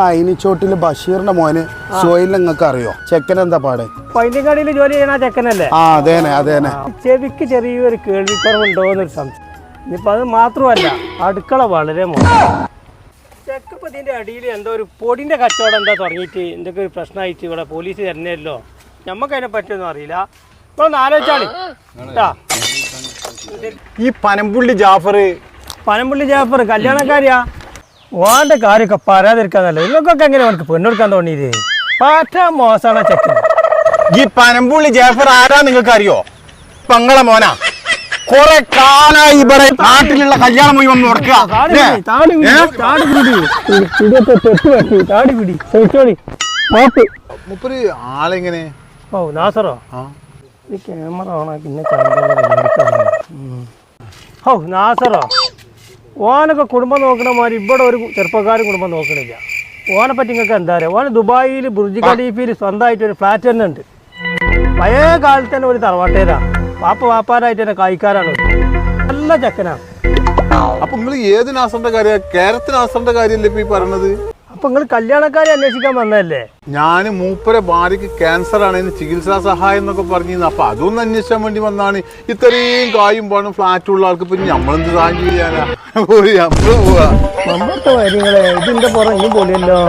അയിനിച്ചോട്ടിൽ ബഷീറിന്റെ മോന് സോയിൽ നിങ്ങൾക്ക് അറിയോ? ചെക്കൻ എന്താ പാട്? പൈന്യങ്ങാടിയിൽ ജോലി ചെയ്യണ ചെക്കനല്ലേ? ആ അതേനെ അതേനെ. ചെവിക്ക് ചെറിയൊരു കേൾവിക്കുറവുണ്ടോ എന്നൊരു സംശയം. ഇപ്പൊ അത് മാത്രമല്ല അടുക്കള വളരെ ചെക്കപ്പ് ഇതിന്റെ അടിയിൽ എന്തോ ഒരു പൊടിന്റെ കച്ചവടം എന്താ തുടങ്ങിയിട്ട് എന്തൊക്കെ ഒരു പ്രശ്നമായിട്ട് ഇവിടെ പോലീസ് തരുന്നല്ലോ നമുക്ക് അതിനെ പറ്റിയൊന്നും അറിയില്ല. ഇപ്പൊ ഒന്ന് ആലോചിച്ചാളി. ഈ പനമ്പുള്ളി ജാഫർ പനമ്പുള്ളി ജാഫർ കല്യാണക്കാരിയാ? ഓന്റെ കാര്യമൊക്കെ പറയാതിരിക്കാന്നല്ലോ നിങ്ങൾക്കൊക്കെ എങ്ങനെ അവർക്ക് പെണ്ണെടുക്കാൻ തോന്നിയത്? പാറ്റ മോശമാണ് ചെക്കൻ ഈ പനമ്പുള്ളി ജാഫർ ആരാ നിങ്ങൾക്ക് അറിയോ പങ്ങളെ മോനാ. കൊറേ കാലായി ഇവിടെ നാട്ടിലുള്ള കല്യാണം മുഴുവൻ മുടക്കുക. മുപ്പര് ആളെങ്ങനെ. ഓ നാസറോ? ആ. ഈ ക്യാമറ ഓണാക്കി പിന്നെ ഓ നാസറോ? ഓനൊക്കെ കുടുംബം നോക്കണ മാതിരി ഇവിടെ ഒരു ചെറുപ്പക്കാരും കുടുംബം നോക്കണില്ല. ഓനെ പറ്റി നിങ്ങൾക്ക് എന്താ പറയുക ഓന് ദുബായിൽ ബുർജ് ഖലീഫിൽ സ്വന്തമായിട്ട് ഒരു ഫ്ലാറ്റ് തന്നെ ഉണ്ട്. പഴയ കാലത്ത് തന്നെ ഒരു തറവാട്ടേതാണ് വാപ്പ വാപ്പാരായിട്ട് തന്നെ കായ്ക്കാരാണ് നല്ല ചെക്കനാണ്. അപ്പൊ നിങ്ങൾ ഏത് നാസറിന്റെ കാര്യ കേരളത്തിന് നാസറിന്റെ കാര്യമല്ലേ ഇപ്പൊ ഈ പറയണത്? അപ്പൊ നിങ്ങൾ കല്യാണക്കാരെ അന്വേഷിക്കാൻ വന്നതല്ലേ? ഞാൻ മൂപ്പരെ ഭാര്യക്ക് ക്യാൻസർ ആണ് അതിന് ചികിത്സാ സഹായം എന്നൊക്കെ പറഞ്ഞിരുന്നു. അപ്പൊ അതൊന്ന് അന്വേഷിക്കാൻ വേണ്ടി വന്നാണ്. ഇത്രയും കായും പണം ഫ്ലാറ്റ് ഉള്ള ആൾക്ക് പിന്നെ നമ്മളെന്ത് സഹായം ചെയ്യാനാ? പോയി നമ്മൾ പോവാ. നമ്മത്തെ കാര്യങ്ങളെ ഇതിന്റെ പുറം ഇനി പൊളിയല്ലോ